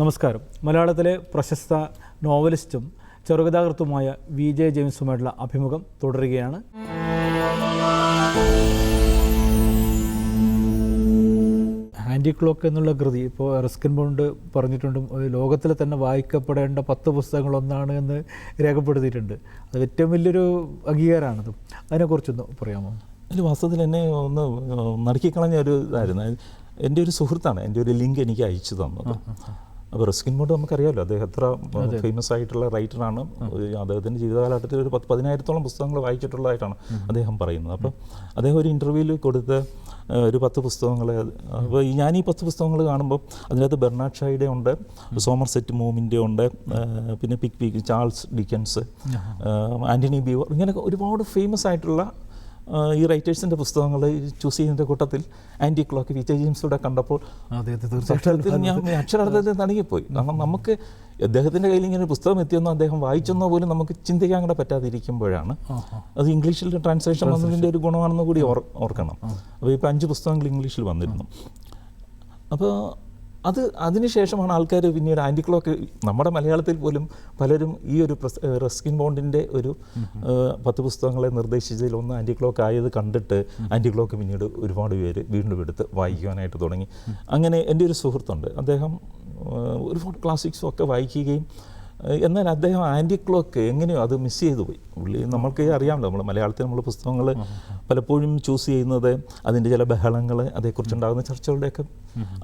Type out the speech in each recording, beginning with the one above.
നമസ്കാരം. മലയാളത്തിലെ പ്രശസ്ത നോവലിസ്റ്റും ചെറുകഥാകൃത്തുമായ വി ജെ ജെയിംസുമായിട്ടുള്ള അഭിമുഖം തുടരുകയാണ്. ആന്റി ക്ലോക്ക് എന്നുള്ള കൃതി ഇപ്പോൾ റിസ്കിൻ ബോണ്ട് പറഞ്ഞിട്ടുണ്ട് ലോകത്തിൽ ലോകത്തിലെ തന്നെ വായിക്കപ്പെടേണ്ട പത്ത് പുസ്തകങ്ങളൊന്നാണ് എന്ന് രേഖപ്പെടുത്തിയിട്ടുണ്ട്. അത് ഏറ്റവും വലിയൊരു അംഗീകാരമാണത്. അതിനെക്കുറിച്ചൊന്ന് പറയാമോ? അതിൽ വാസ്തവത്തിൽ എന്നെ ഒന്ന് നടുക്കിക്കളഞ്ഞ ഒരു ഇതായിരുന്നു. എന്റെ ഒരു സുഹൃത്താണ് എന്റെ ഒരു ലിങ്ക് എനിക്ക് അയച്ചു തന്നത്. അപ്പോൾ റിസ്കിൻ മോഡ് നമുക്കറിയാമല്ലോ അദ്ദേഹം എത്ര ഫേമസ് ആയിട്ടുള്ള റൈറ്ററാണ് അദ്ദേഹത്തിന്റെ ജീവിതകാലഘട്ടത്തിൽ ഒരു പത്ത് പതിനായിരത്തോളം പുസ്തകങ്ങൾ വായിച്ചിട്ടുള്ളതായിട്ടാണ് അദ്ദേഹം പറയുന്നത്. അപ്പം അദ്ദേഹം ഒരു ഇന്റർവ്യൂവിൽ കൊടുത്ത ഒരു പത്ത് പുസ്തകങ്ങൾ അപ്പോൾ ഞാൻ ഈ പത്ത് പുസ്തകങ്ങൾ കാണുമ്പോൾ അതിനകത്ത് ബെർണാഡ് ഷായുടെ ഉണ്ട് സോമർസെറ്റ് മൂമിന്റെ ഉണ്ട് പിന്നെ Pickwick Charles Dickens Antony Beevor ഇങ്ങനെ ഒരുപാട് ഫേമസ് ആയിട്ടുള്ള ഈ റൈറ്റേഴ്സിന്റെ പുസ്തകങ്ങൾ ചൂസ് ചെയ്യുന്നതിന്റെ കൂട്ടത്തിൽ ആന്റി ക്ലോക്ക് വിജയ് ജെയിംസൂടെ കണ്ടപ്പോൾ അക്ഷരത്തിൽ ഞാൻ അക്ഷരാർത്ഥത്തിൽ തണികിപ്പോയി. കാരണം നമുക്ക് അദ്ദേഹത്തിന്റെ കയ്യിൽ ഇങ്ങനെ ഒരു പുസ്തകം എത്തിയെന്നോ അദ്ദേഹം വായിച്ചെന്നോ പോലും നമുക്ക് ചിന്തിക്കാൻ കൂടെ പറ്റാതിരിക്കുമ്പോഴാണ്. അത് ഇംഗ്ലീഷിൽ ട്രാൻസ്ലേഷൻ വന്നതിന്റെ ഒരു ഗുണമാണെന്ന് കൂടി ഓർ ഓർക്കണം. അപ്പോൾ ഇപ്പോൾ അഞ്ച് പുസ്തകങ്ങൾ ഇംഗ്ലീഷിൽ വന്നിരുന്നു. അപ്പോൾ അത് അതിനുശേഷമാണ് ആൾക്കാർ പിന്നീട് ആന്റി ക്ലോക്ക് നമ്മുടെ മലയാളത്തിൽ പോലും പലരും ഈ ഒരു റസ്കിൻ ബോണ്ടിന്റെ ഒരു പത്ത് പുസ്തകങ്ങളെ നിർദ്ദേശിച്ചതിൽ ഒന്ന് ആന്റി ക്ലോക്ക് ആയത് കണ്ടിട്ട് ആന്റി ക്ലോക്ക് പിന്നീട് ഒരുപാട് പേര് വീണ്ടും എടുത്ത് വായിക്കുവാനായിട്ട് തുടങ്ങി. അങ്ങനെ എന്റെ ഒരു സുഹൃത്തുണ്ട്. അദ്ദേഹം ഒരുപാട് ക്ലാസിക്സും ഒക്കെ വായിക്കുകയും എന്നാൽ അദ്ദേഹം ആന്റി ക്ലോക്ക് എങ്ങനെയോ അത് മിസ് ചെയ്തു പോയി. പുള്ളി നമ്മൾക്ക് അറിയാമല്ലോ നമ്മൾ മലയാളത്തിൽ നമ്മൾ പുസ്തകങ്ങൾ പലപ്പോഴും ചൂസ് ചെയ്യുന്നത് അതിന്റെ ചില ബഹളങ്ങൾ അതേക്കുറിച്ചുണ്ടാകുന്ന ചർച്ചകളുടെയൊക്കെ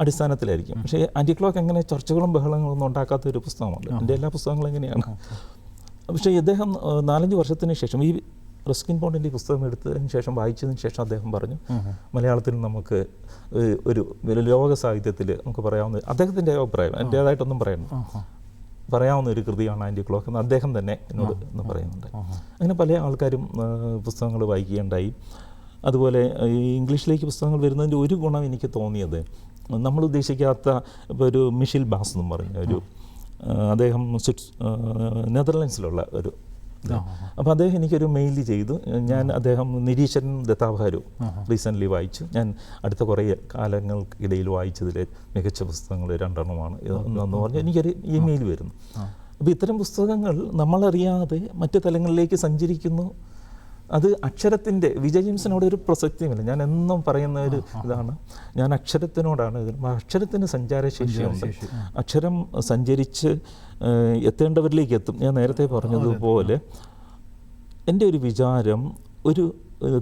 അടിസ്ഥാനത്തിലായിരിക്കും. പക്ഷേ ആന്റി ക്ലോക്ക് എങ്ങനെ ചർച്ചകളും ബഹളങ്ങളും ഒന്നും ഉണ്ടാക്കാത്ത ഒരു പുസ്തകമല്ല എന്റെ എല്ലാ പുസ്തകങ്ങളും എങ്ങനെയാണ്? പക്ഷേ ഇദ്ദേഹം നാലഞ്ച് വർഷത്തിന് ശേഷം ഈ റസ്കിൻ പോണ്ടിന്റെ പുസ്തകം എടുത്തതിന് ശേഷം വായിച്ചതിന് ശേഷം അദ്ദേഹം പറഞ്ഞു മലയാളത്തിൽ നമുക്ക് ഒരു ഒരു ലോക സാഹിത്യത്തിൽ നമുക്ക് പറയാവുന്ന അദ്ദേഹത്തിന്റെ അഭിപ്രായം എന്റേതായിട്ടൊന്നും പറയണം പറയാവുന്ന ഒരു കൃതിയാണ് ആന്റി ക്ലോക്ക് എന്ന് അദ്ദേഹം തന്നെ എന്നോട് എന്ന് പറയുന്നുണ്ട്. അങ്ങനെ പല ആൾക്കാരും പുസ്തകങ്ങൾ വായിക്കുകയുണ്ടായി. അതുപോലെ ഈ ഇംഗ്ലീഷിലേക്ക് പുസ്തകങ്ങൾ വരുന്നതിന്റെ ഒരു ഗുണം എനിക്ക് തോന്നിയത് നമ്മൾ ഉദ്ദേശിക്കാത്ത ഇപ്പോൾ ഒരു മിഷിൽ ബാസ് എന്ന് പറഞ്ഞ ഒരു അദ്ദേഹം നെതർലൻഡ്സിലുള്ള ഒരു അപ്പോൾ അദ്ദേഹം എനിക്കൊരു മെയിൽ ചെയ്തു. ഞാൻ അദ്ദേഹം നിരീശ്വരൻ ദത്താഭാരു റീസെന്റ്ലി വായിച്ചു. ഞാൻ അടുത്ത കുറേ കാലങ്ങൾക്കിടയിൽ വായിച്ചതിലെ മികച്ച പുസ്തകങ്ങൾ രണ്ടെണ്ണമാണ്. എന്ന് പറഞ്ഞു എനിക്കൊരു ഇമെയിൽ വരുന്നു. അപ്പോൾ ഇത്തരം പുസ്തകങ്ങൾ നമ്മളറിയാതെ മറ്റു തലങ്ങളിലേക്ക് സഞ്ചരിക്കുന്നു. അത് അക്ഷരത്തിന്റെ വിജയ് ജെയിംസിനോട് ഒരു പ്രസക്തിയുമില്ല. ഞാൻ എന്നും പറയുന്ന ഒരു ഇതാണ്. ഞാൻ അക്ഷരത്തിനോടാണ് ഇത് അക്ഷരത്തിന് സഞ്ചാരശേഷിയുണ്ട്. അക്ഷരം സഞ്ചരിച്ച് എത്തേണ്ടവരിലേക്ക് എത്തും ഞാൻ നേരത്തെ പറഞ്ഞതുപോലെ എന്റെ ഒരു വിചാരം ഒരു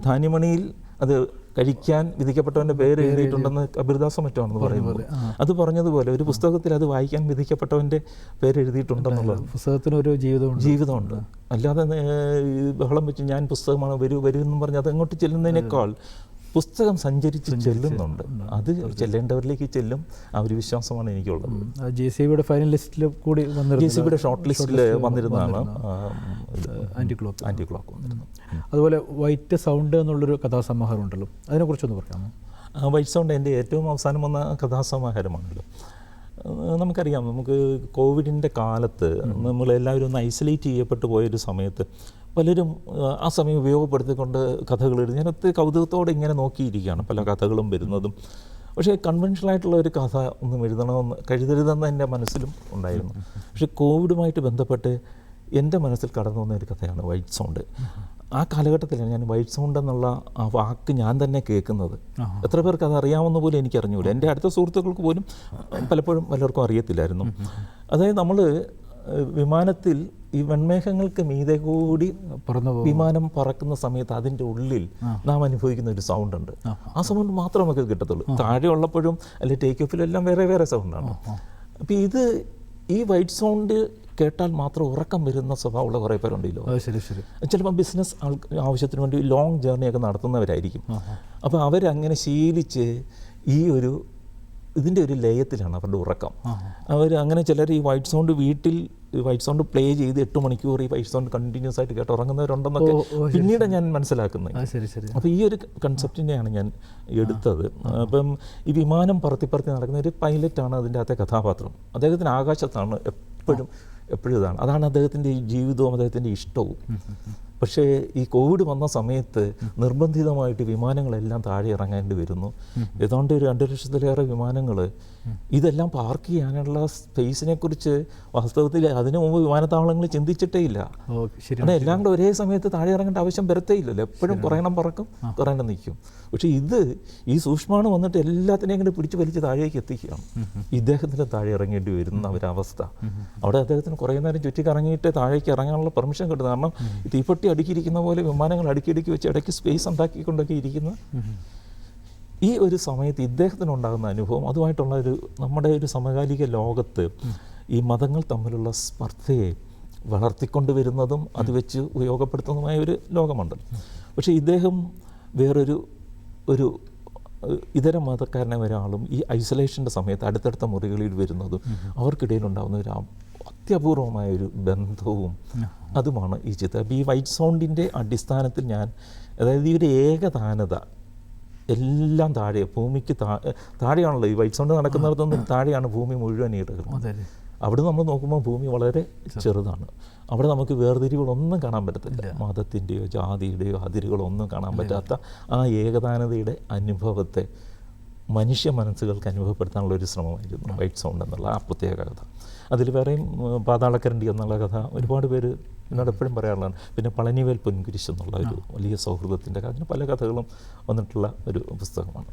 ധാന്യമണിയിൽ അത് കഴിക്കാൻ വിധിക്കപ്പെട്ടവന്റെ പേര് എഴുതിയിട്ടുണ്ടെന്ന് കബീർദാസം മറ്റാണെന്ന് പറയുന്നത് അത് പറഞ്ഞതുപോലെ ഒരു പുസ്തകത്തിൽ അത് വായിക്കാൻ വിധിക്കപ്പെട്ടവന്റെ പേര് എഴുതിയിട്ടുണ്ടെന്നുള്ളത് പുസ്തകത്തിന് ഒരു ജീവിതം ജീവിതമുണ്ട്. അല്ലാതെ ബഹളം വെച്ച് ഞാൻ പുസ്തകമാണ് വരൂ വരൂ എന്നും പറഞ്ഞ് അത് അങ്ങോട്ട് ചെല്ലുന്നതിനേക്കാൾ പുസ്തകം സഞ്ചരിച്ച് ചെല്ലുന്നുണ്ട്. അത് ചെല്ലേണ്ടവരിലേക്ക് ചെല്ലും. ആ ഒരു വിശ്വാസമാണ് എനിക്കുള്ളത്. ജെ സി ബിയുടെ ഫൈനൽ ലിസ്റ്റിൽ കൂടി ജെ സി ബിയുടെ ഷോർട്ട് ലിസ്റ്റിൽ വന്നിരുന്നതാണ്. ആന്റി ക്ലോക്ക് ആന്റി ക്ലോക്ക് വന്നിരുന്നു അതുപോലെ വൈറ്റ് സൗണ്ട് എന്നുള്ളൊരു കഥാസമാഹാരം ഉണ്ടല്ലോ. അതിനെക്കുറിച്ചൊന്ന് പറയാമോ? വൈറ്റ് സൗണ്ട് എന്റെ ഏറ്റവും അവസാനം വന്ന കഥാസമാഹാരമാണല്ലോ. നമുക്കറിയാം. നമുക്ക് കോവിഡിന്റെ കാലത്ത് നമ്മളെല്ലാവരും ഒന്ന് ഐസൊലേറ്റ് ചെയ്യപ്പെട്ടു പോയൊരു സമയത്ത് പലരും ആ, സമയം ഉപയോഗപ്പെടുത്തിക്കൊണ്ട് കഥകൾ എഴുതി. ഞാൻ ഒത്തിരി കൗതുകത്തോടെ ഇങ്ങനെ നോക്കിയിരിക്കുകയാണ്. പല കഥകളും വരുന്നതും. പക്ഷേ കൺവെൻഷനായിട്ടുള്ള ഒരു കഥ ഒന്നും എഴുതണമെന്ന് കഴുതരുതെന്ന് എന്റെ മനസ്സിലും ഉണ്ടായിരുന്നു. പക്ഷേ കോവിഡുമായിട്ട് ബന്ധപ്പെട്ട് എന്റെ മനസ്സിൽ കടന്നു വന്ന ഒരു കഥയാണ് വൈറ്റ് സൗണ്ട്. ആ കാലഘട്ടത്തിലാണ് ഞാൻ വൈറ്റ് സൗണ്ട് എന്നുള്ള ആ വാക്ക് ഞാൻ തന്നെ കേൾക്കുന്നത്. എത്ര പേർക്ക് അത് അറിയാമെന്ന് പോലും എനിക്കറിഞ്ഞൂല എന്റെ അടുത്ത സുഹൃത്തുക്കൾക്ക് പോലും പലപ്പോഴും പലർക്കും അറിയത്തില്ലായിരുന്നു. അതായത് നമ്മൾ വിമാനത്തിൽ ഈ വെൺമേഘങ്ങൾക്ക് മീതെ കൂടി പറന്നു വിമാനം പറക്കുന്ന സമയത്ത് അതിന്റെ ഉള്ളിൽ നാം അനുഭവിക്കുന്ന ഒരു സൗണ്ട് ഉണ്ട് ആ. സൗണ്ട് മാത്രമേ നമുക്ക് കിട്ടത്തുള്ളൂ. താഴെ ഉള്ളപ്പോഴും അല്ലെങ്കിൽ ടേക്ക് ഓഫിലും എല്ലാം വേറെ വേറെ സൗണ്ടാണ്. അപ്പോൾ ഇത് ഈ വൈറ്റ് സൗണ്ട് കേട്ടാൽ മാത്രം ഉറക്കം വരുന്ന സ്വഭാവമുള്ള കുറേ പേരുണ്ടല്ലോ. ശരി ശരി. ചിലപ്പോൾ ബിസിനസ് ആൾ ആവശ്യത്തിന് വേണ്ടി ലോങ് ജേർണിയൊക്കെ നടത്തുന്നവരായിരിക്കും. അപ്പോൾ അവരങ്ങനെ ശീലിച്ച് ഈ ഒരു ഇതിന്റെ ഒരു ലയത്തിലാണ് അവരുടെ ഉറക്കം. അവർ അങ്ങനെ ചിലർ ഈ വൈറ്റ് സൗണ്ട് വീട്ടിൽ വൈറ്റ് സൗണ്ട് പ്ലേ ചെയ്ത് എട്ട് മണിക്കൂർ ഈ വൈറ്റ് സൗണ്ട് കണ്ടിന്യൂസ് ആയിട്ട് കേട്ട് ഉറങ്ങുന്നവരുണ്ടെന്നൊക്കെ പിന്നീട് ഞാൻ മനസ്സിലാക്കുന്നത് അത് ശരി ശരി. അപ്പോൾ ഈ ഒരു കൺസെപ്റ്റിനെയാണ് ഞാൻ എടുത്തത്. അപ്പം ഈ വിമാനം പറത്തി പറത്തി നടക്കുന്ന ഒരു പൈലറ്റാണ് അതിന്റെ അകത്തെ കഥാപാത്രം. അദ്ദേഹത്തിന് ആകാശത്താണ് എപ്പോഴും എപ്പോഴും ഇതാണ്. അതാണ് അദ്ദേഹത്തിന്റെ ഈ ജീവിതവും അദ്ദേഹത്തിന്റെ ഇഷ്ടവും. പക്ഷേ ഈ കോവിഡ് വന്ന സമയത്ത് നിർബന്ധിതമായിട്ട് വിമാനങ്ങളെല്ലാം താഴെ ഇറങ്ങേണ്ടി വരുന്നു. ഏതാണ്ട് ഒരു രണ്ട് ലക്ഷത്തിലേറെ വിമാനങ്ങൾ ഇതെല്ലാം പാർക്ക് ചെയ്യാനുള്ള സ്പേസിനെ കുറിച്ച് വാസ്തവത്തിൽ അതിനു മുമ്പ് വിമാനത്താവളങ്ങൾ ചിന്തിച്ചിട്ടേ ഇല്ല. കാരണം എല്ലാം കൂടെ ഒരേ സമയത്ത് താഴെ ഇറങ്ങേണ്ട ആവശ്യം വരത്തേ ഇല്ലല്ലോ. എപ്പോഴും കുറയണം പറക്കും കുറയണം നിൽക്കും. പക്ഷേ ഇത് ഈ സൂക്ഷ്മാണു വന്നിട്ട് എല്ലാത്തിനെയും കൂടി പിടിച്ച് വലിച്ച് താഴേക്ക് എത്തിക്കുകയാണ് ഇദ്ദേഹത്തിന് താഴെ ഇറങ്ങേണ്ടി വരുന്ന ഒരവസ്ഥ. അവിടെ അദ്ദേഹത്തിന് കുറേ നേരം ചുറ്റിക്കറങ്ങിയിട്ട് താഴേക്ക് ഇറങ്ങാനുള്ള പെർമിഷൻ കിട്ടുന്നത് കാരണം തീപ്പെട്ടി അടുക്കിയിരിക്കുന്ന പോലെ വിമാനങ്ങൾ അടുക്കി വെച്ച് ഇടയ്ക്ക് സ്പേസ് ഉണ്ടാക്കിക്കൊണ്ടൊക്കെ ഇരിക്കുന്ന ഈ ഒരു സമയത്ത് ഇദ്ദേഹത്തിനുണ്ടാകുന്ന അനുഭവം അതുമായിട്ടുള്ള ഒരു നമ്മുടെ ഒരു സമകാലിക ലോകത്ത് ഈ മതങ്ങൾ തമ്മിലുള്ള സ്പർദ്ധയെ വളർത്തിക്കൊണ്ടുവരുന്നതും അത് വെച്ച് ഉപയോഗപ്പെടുത്തുന്നതുമായ ഒരു ലോകമുണ്ട്. പക്ഷേ ഇദ്ദേഹം വേറൊരു ഒരു ഇതര മതക്കാരനെ ഒരാളും ഈ ഐസൊലേഷന്റെ സമയത്ത് അടുത്തടുത്ത മുറികളിൽ വരുന്നതും അവർക്കിടയിൽ ഉണ്ടാകുന്ന ഒരു അ- അത്യപൂർവമായ ഒരു ബന്ധവും അതുമാണ് ഈ ചിത്രം. അപ്പോൾ ഈ വൈറ്റ് സൗണ്ടിന്റെ അടിസ്ഥാനത്തിൽ ഞാൻ അതായത് ഈ ഒരു ഏകദാനത എല്ലാം താഴെ ഭൂമിക്ക് താ താഴെയാണല്ലോ ഈ വൈറ്റ് സൗണ്ട് നടക്കുന്നിടത്തൊന്നും താഴെയാണ് ഭൂമി മുഴുവൻ ഈ അവിടെ നമ്മൾ നോക്കുമ്പോൾ ഭൂമി വളരെ ചെറുതാണ്. അവിടെ നമുക്ക് വേർതിരിവുകളൊന്നും കാണാൻ പറ്റത്തില്ല. മതത്തിന്റെയോ ജാതിയുടെയോ അതിരുകളൊന്നും കാണാൻ പറ്റാത്ത ആ ഏകതാനതയുടെ അനുഭവത്തെ മനുഷ്യ മനസ്സുകൾക്ക് അനുഭവപ്പെടുത്താനുള്ള ഒരു ശ്രമമായിരുന്നു വൈറ്റ് സൗണ്ട് എന്നുള്ള ആ പ്രത്യേക കഥ. അതിൽ വേറെയും പാതാളക്കരണ്ടി എന്നുള്ള കഥ ഒരുപാട് പേര് എന്നോട് എപ്പോഴും പറയാറുള്ളതാണ്. പിന്നെ പളനിവേൽ പൊൻകുരിശ് എന്നുള്ള ഒരു വലിയ സൗഹൃദത്തിന്റെ കഥ. അങ്ങനെ പല കഥകളും വന്നിട്ടുള്ള ഒരു പുസ്തകമാണ്.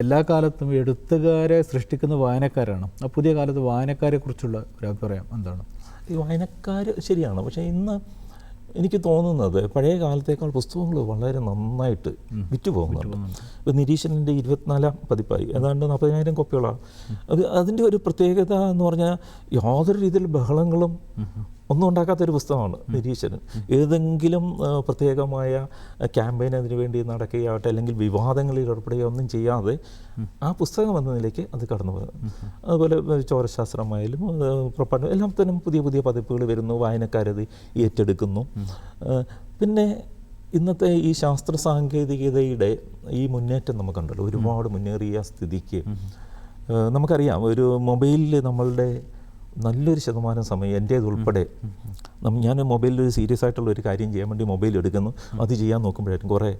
എല്ലാ കാലത്തും എഴുത്തുകാരെ സൃഷ്ടിക്കുന്ന വായനക്കാരാണ്. ആ പുതിയ കാലത്ത് വായനക്കാരെ കുറിച്ചുള്ള ഒരു അഭിപ്രായം എന്താണ്? ഈ വായനക്കാർ ശരിയാണ്. പക്ഷേ ഇന്ന് എനിക്ക് തോന്നുന്നത് പഴയ കാലത്തേക്കാൾ പുസ്തകങ്ങൾ വളരെ നന്നായിട്ട് വിറ്റ് പോകുന്നുണ്ട് ഇപ്പോൾ നിരീക്ഷണന്റെ ഇരുപത്തിനാലാം പതിപ്പായി. ഏതാണ്ട് നാൽപ്പതിനായിരം കോപ്പികളാണ്. അത് അതിന്റെ ഒരു പ്രത്യേകത എന്ന് പറഞ്ഞാൽ യാതൊരു രീതിയിൽ ബഹളങ്ങളും ഒന്നും ഉണ്ടാക്കാത്തൊരു പുസ്തകമാണ് നിരീശ്വരൻ. ഏതെങ്കിലും പ്രത്യേകമായ ക്യാമ്പയിൻ അതിനു വേണ്ടി നടക്കുകയാവട്ടെ അല്ലെങ്കിൽ വിവാദങ്ങളിൽ ഏർപ്പെടുകയോ ഒന്നും ചെയ്യാതെ ആ പുസ്തകം എന്ന നിലയ്ക്ക് അത് കടന്നു പോകുന്നത് അതുപോലെ ചോരശാസ്ത്രമായാലും ഏഹ്, എല്ലാം തന്നെ പുതിയ പുതിയ പതിപ്പുകൾ വരുന്നു വായനക്കാരത് ഏറ്റെടുക്കുന്നു. പിന്നെ ഇന്നത്തെ ഈ ശാസ്ത്ര സാങ്കേതികതയുടെ ഈ മുന്നേറ്റം നമുക്കുണ്ടല്ലോ. ഒരുപാട് മുന്നേറിയ സ്ഥിതിക്ക്. നമുക്കറിയാം ഒരു മൊബൈലിൽ നമ്മളുടെ നല്ലൊരു ശതമാനം സമയം എന്റേത് ഉൾപ്പെടെ ഞാൻ മൊബൈലിൽ ഒരു സീരിയസ് ആയിട്ടുള്ള ഒരു കാര്യം ചെയ്യാൻ വേണ്ടി മൊബൈൽ എടുക്കുന്നു അത് ചെയ്യാൻ നോക്കുമ്പോഴായിരിക്കും കുറേ